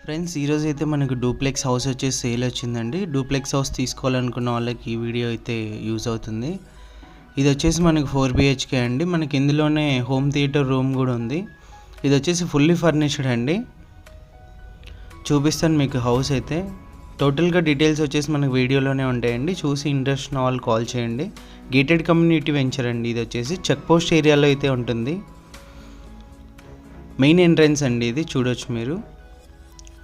Friends ఈరోజు అయితే మనకు డూప్లెక్స్ హౌస్ వచ్చేసి సేల్ వచ్చిందండి. డూప్లెక్స్ హౌస్ తీసుకోవాలనుకున్న వాళ్ళకి ఈ వీడియో అయితే యూజ్ అవుతుంది. ఇది వచ్చేసి మనకు ఫోర్ బిహెచ్కే అండి. మనకి ఇందులోనే హోమ్ థియేటర్ రూమ్ కూడా ఉంది. ఇది వచ్చేసి ఫుల్లీ ఫర్నిష్డ్ అండి. చూపిస్తాను మీకు హౌస్ అయితే. టోటల్గా డీటెయిల్స్ వచ్చేసి మనకు వీడియోలోనే ఉంటాయండి. చూసి ఇంట్రెస్ట్ ఉన్న వాళ్ళు కాల్ చేయండి. గేటెడ్ కమ్యూనిటీ వెంచర్ అండి ఇది వచ్చేసి. చెక్ పోస్ట్ ఏరియాలో అయితే ఉంటుంది. మెయిన్ ఎంట్రన్స్ అండి ఇది. చూడొచ్చు మీరు.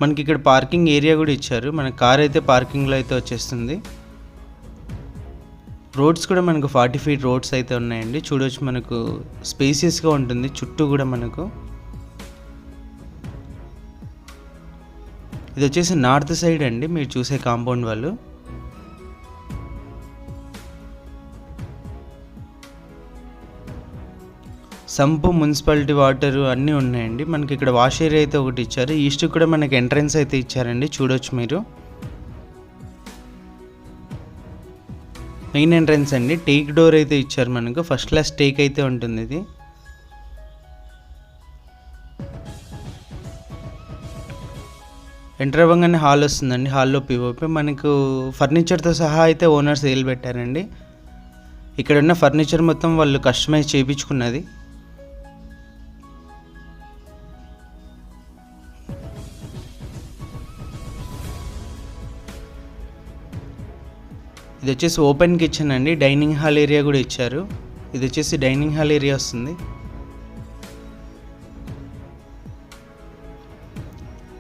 మనకి ఇక్కడ పార్కింగ్ ఏరియా కూడా ఇచ్చారు. మన కార్ అయితే పార్కింగ్లో అయితే వచ్చేస్తుంది. రోడ్స్ కూడా మనకు ఫార్టీ ఫీట్ రోడ్స్ అయితే ఉన్నాయండి. చూడొచ్చు మనకు స్పేసియస్గా ఉంటుంది. చుట్టూ కూడా మనకు. ఇది వచ్చేసి నార్త్ సైడ్ అండి. మీరు చూసే కాంపౌండ్ వాళ్ళు. సంపు మున్సిపాలిటీ వాటర్ అన్నీ ఉన్నాయండి. మనకి ఇక్కడ వాష్ ఏరియా అయితే ఒకటి ఇచ్చారు. ఈస్ట్ కూడా మనకి ఎంట్రన్స్ అయితే ఇచ్చారండి. చూడొచ్చు మీరు. మెయిన్ ఎంట్రన్స్ అండి. టేక్ డోర్ అయితే ఇచ్చారు మనకు. ఫస్ట్ క్లాస్ టేక్ అయితే ఉంటుంది ఇది. ఎంటర్ అవ్వగానే హాల్ వస్తుందండి. హాల్లో పిఓపి మనకు ఫర్నిచర్తో సహా అయితే ఓనర్ సేల్ పెట్టారండి. ఇక్కడ ఉన్న ఫర్నిచర్ మొత్తం వాళ్ళు కస్టమైజ్ చేయించుకున్నది. ఇది వచ్చేసి ఓపెన్ కిచెన్ అండి. డైనింగ్ హాల్ ఏరియా కూడా ఇచ్చారు. ఇది వచ్చేసి డైనింగ్ హాల్ ఏరియా వస్తుంది.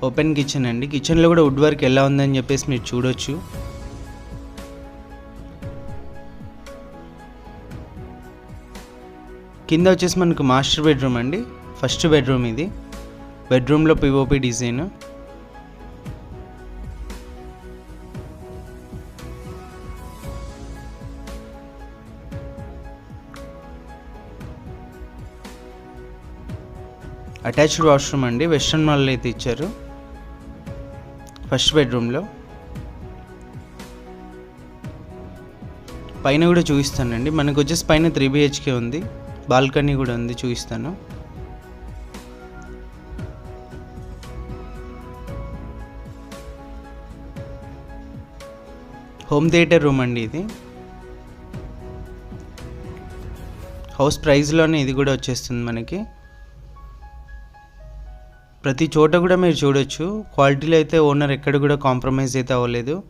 ఓపెన్ కిచెన్ అండి. కిచెన్లో కూడా వుడ్ వర్క్ ఎలా ఉందని చెప్పేసి మీరు చూడొచ్చు. కింద వచ్చేసి మనకు మాస్టర్ బెడ్రూమ్ అండి. ఫస్ట్ బెడ్రూమ్ ఇది. బెడ్రూమ్లో పిఓపి డిజైన్. అటాచ్డ్ వాష్రూమ్ అండి. వెస్ట్రన్ మాల్ అయితే ఇచ్చారు. ఫస్ట్ బెడ్రూమ్లో. పైన కూడా చూపిస్తానండి. మనకు వచ్చేసి పైన త్రీ బిహెచ్కే ఉంది. బాల్కనీ కూడా ఉంది చూపిస్తాను. హోమ్ థియేటర్ రూమ్ అండి ఇది. హౌస్ ప్రైస్లోనే ఇది కూడా వచ్చేస్తుంది మనకి. ప్రతి చోట కూడా మీరు చూడొచ్చు. క్వాలిటీలో అయితే ఓనర్ ఎక్కడ కూడా కాంప్రమైజ్ అయితే అవ్వలేదు.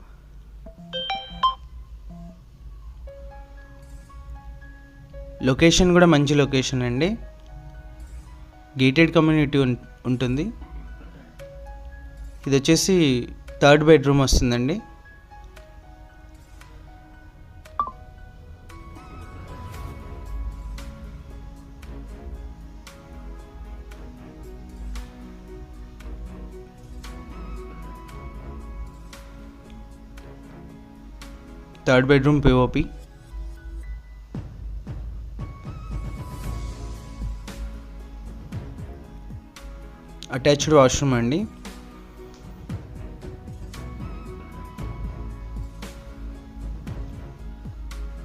లొకేషన్ కూడా మంచి లొకేషన్ అండి. గేటెడ్ కమ్యూనిటీ ఉం- ఉంటుంది. ఇది వచ్చేసి థర్డ్ బెడ్రూమ్ వస్తుందండి. Third bedroom POP attached washroom అండి.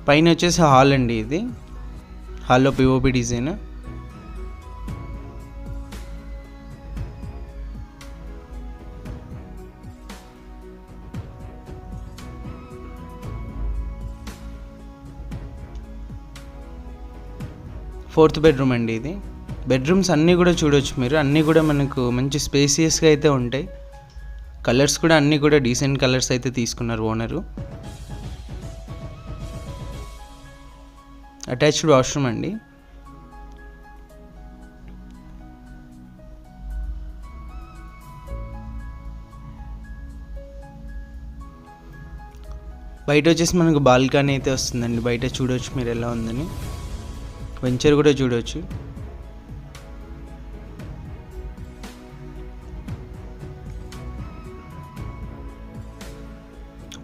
పైన వచ్చేసి హాల్ అండి ఇది. హాల్లో పిఓపి డిజైన్. ఫోర్త్ బెడ్రూమ్ అండి ఇది. బెడ్రూమ్స్ అన్నీ కూడా చూడొచ్చు మీరు. అన్నీ కూడా మనకు మంచి స్పేసియస్గా అయితే ఉంటాయి. కలర్స్ కూడా అన్నీ కూడా డీసెంట్ కలర్స్ అయితే తీసుకున్నారు ఓనరు అటాచ్డ్ వాష్రూమ్ అండి. బయట వచ్చేసి మనకు బాల్కనీ అయితే వస్తుందండి. బయట చూడొచ్చు మీరు ఎలా ఉందని. వెంచర్ కూడా చూడవచ్చు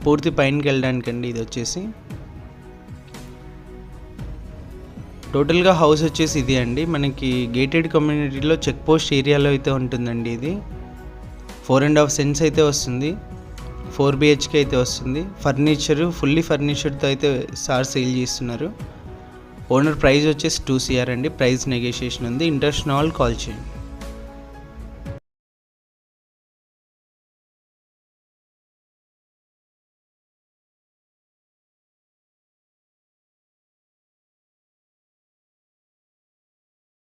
పూర్తి పైనకి వెళ్ళడానికండి ఇది వచ్చేసి. టోటల్గా హౌస్ వచ్చేసి ఇది అండి. మనకి గేటెడ్ కమ్యూనిటీలో చెక్ పోస్ట్ ఏరియాలో అయితే ఉంటుందండి ఇది. ఫోర్ అండ్ హాఫ్ సెన్స్ అయితే వస్తుంది. ఫోర్ బిహెచ్కే అయితే వస్తుంది. ఫర్నిచర్ ఫుల్లీ ఫర్నిచర్తో అయితే సార్ సేల్ చేస్తున్నారు. ఓనర్ ప్రైస్ వచ్చేసి టూ సిఆర్ అండి. ప్రైస్ నెగోషియేషన్ ఉంది. ఇంట్రెస్ట్ కాల్ చేయండి.